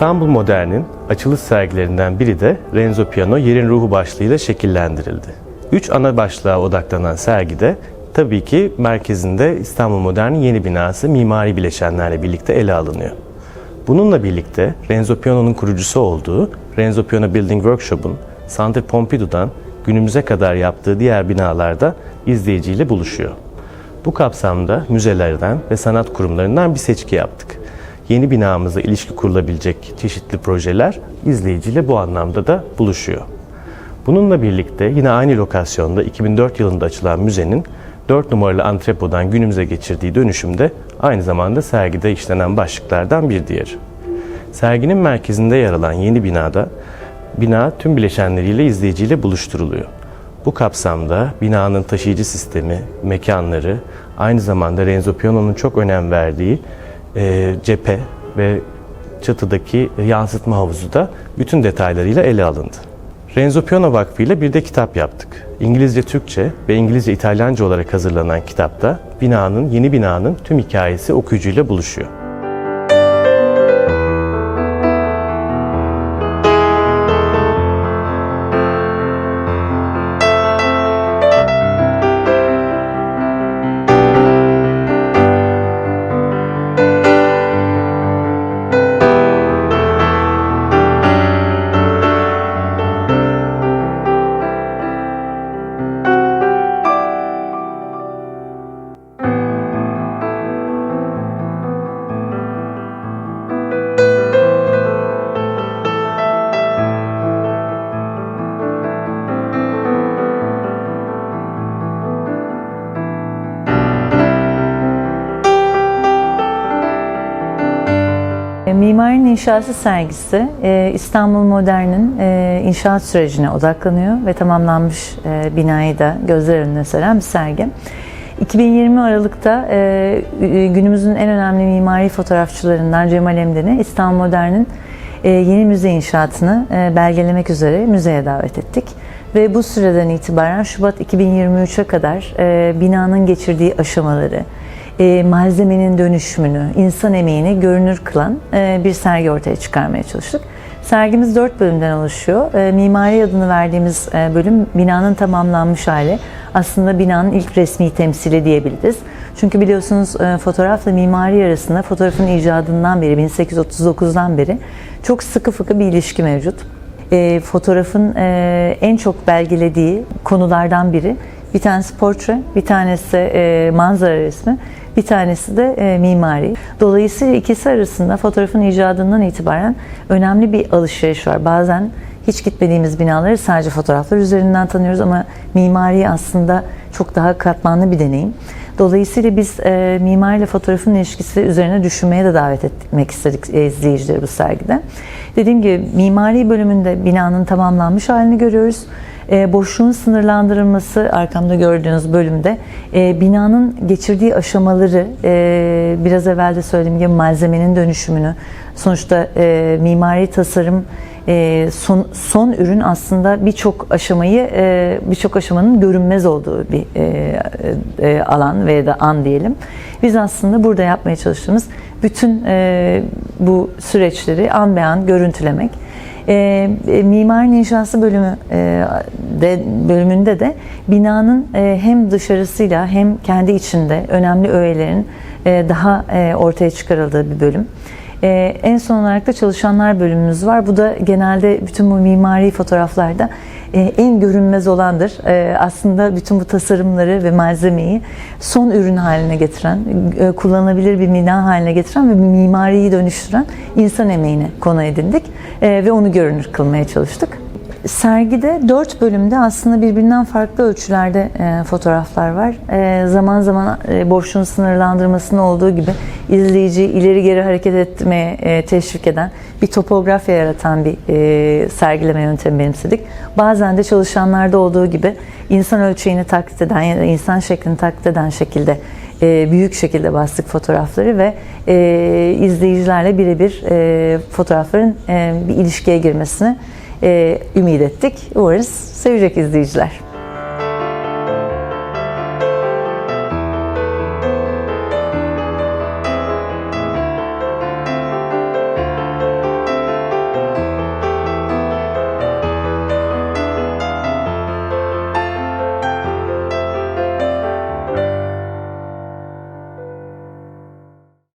İstanbul Modern'in açılış sergilerinden biri de Renzo Piano Yerin Ruhu başlığıyla şekillendirildi. Üç ana başlığa odaklanan sergide tabii ki merkezinde İstanbul Modern'in yeni binası mimari bileşenlerle birlikte ele alınıyor. Bununla birlikte Renzo Piano'nun kurucusu olduğu Renzo Piano Building Workshop'un Centre Pompidou'dan günümüze kadar yaptığı diğer binalarda izleyiciyle buluşuyor. Bu kapsamda müzelerden ve sanat kurumlarından bir seçki yaptık. Yeni binamıza ilişki kurulabilecek çeşitli projeler izleyiciyle bu anlamda da buluşuyor. Bununla birlikte yine aynı lokasyonda 2004 yılında açılan müzenin 4 numaralı antrepodan günümüze geçirdiği dönüşümde aynı zamanda sergide işlenen başlıklardan bir diğeri. Serginin merkezinde yer alan yeni binada bina tüm bileşenleriyle izleyiciyle buluşturuluyor. Bu kapsamda binanın taşıyıcı sistemi, mekanları, aynı zamanda Renzo Piano'nun çok önem verdiği e, cephe ve çatıdaki yansıtma havuzu da bütün detaylarıyla ele alındı. Renzo Piano Vakfı ile bir de kitap yaptık. İngilizce Türkçe ve İngilizce İtalyanca olarak hazırlanan kitapta binanın, yeni binanın tüm hikayesi okuyucuyla buluşuyor. İnşası sergisi e, İstanbul Modern'in e, inşaat sürecine odaklanıyor ve tamamlanmış e, binayı da gözler önüne seren bir sergi. 2020 Aralık'ta günümüzün en önemli mimari fotoğrafçılarından Cemal Emden'i İstanbul Modern'in yeni müze inşaatını belgelemek üzere müzeye davet ettik. Ve bu süreden itibaren Şubat 2023'e kadar binanın geçirdiği aşamaları, e, malzemenin dönüşümünü, insan emeğini görünür kılan e, bir sergi ortaya çıkarmaya çalıştık. Sergimiz dört bölümden oluşuyor. E, mimari adını verdiğimiz e, bölüm binanın tamamlanmış hali. Aslında binanın ilk resmi temsili diyebiliriz. Çünkü biliyorsunuz e, fotoğrafla mimari arasında fotoğrafın icadından beri, 1839'dan beri çok sıkı fıkı bir ilişki mevcut. E, fotoğrafın e, en çok belgelediği konulardan biri bir tanesi portre, bir tanesi e, manzara resmi, bir tanesi de e, mimari. Dolayısıyla ikisi arasında fotoğrafın icadından itibaren önemli bir alışveriş var. Bazen hiç gitmediğimiz binaları sadece fotoğraflar üzerinden tanıyoruz ama mimari aslında çok daha katmanlı bir deneyim. Dolayısıyla biz e, mimari ile fotoğrafın ilişkisi üzerine düşünmeye de davet etmek istedik e, izleyicileri bu sergide. Dediğim gibi mimari bölümünde binanın tamamlanmış halini görüyoruz. E, boşluğun sınırlandırılması arkamda gördüğünüz bölümde e, binanın geçirdiği aşamaları e, biraz evvel de söylediğim gibi malzemenin dönüşümünü sonuçta mimari tasarım son, son ürün aslında birçok aşamayı birçok aşamanın görünmez olduğu bir alan veya da an diyelim. Biz aslında burada yapmaya çalıştığımız bütün bu süreçleri an be an görüntülemek. E, e, mimarinin inşası bölümü e, de, bölümünde de binanın e, hem dışarısıyla hem kendi içinde önemli öğelerin e, daha e, ortaya çıkarıldığı bir bölüm. Ee, en son olarak da çalışanlar bölümümüz var. Bu da genelde bütün bu mimari fotoğraflarda e, en görünmez olandır. E, aslında bütün bu tasarımları ve malzemeyi son ürün haline getiren, e, kullanılabilir bir bina haline getiren ve mimariyi dönüştüren insan emeğini konu edindik e, ve onu görünür kılmaya çalıştık. Sergide dört bölümde aslında birbirinden farklı ölçülerde e, fotoğraflar var. E, zaman zaman e, boşluğun sınırlandırmasının olduğu gibi izleyici ileri geri hareket etmeye e, teşvik eden bir topografya yaratan bir e, sergileme yöntemi benimsedik. Bazen de çalışanlarda olduğu gibi insan ölçeğini taklit eden ya da insan şeklini taklit eden şekilde e, büyük şekilde bastık fotoğrafları ve e, izleyicilerle birebir e, fotoğrafların e, bir ilişkiye girmesini e, ümit ettik. Umarız sevecek izleyiciler.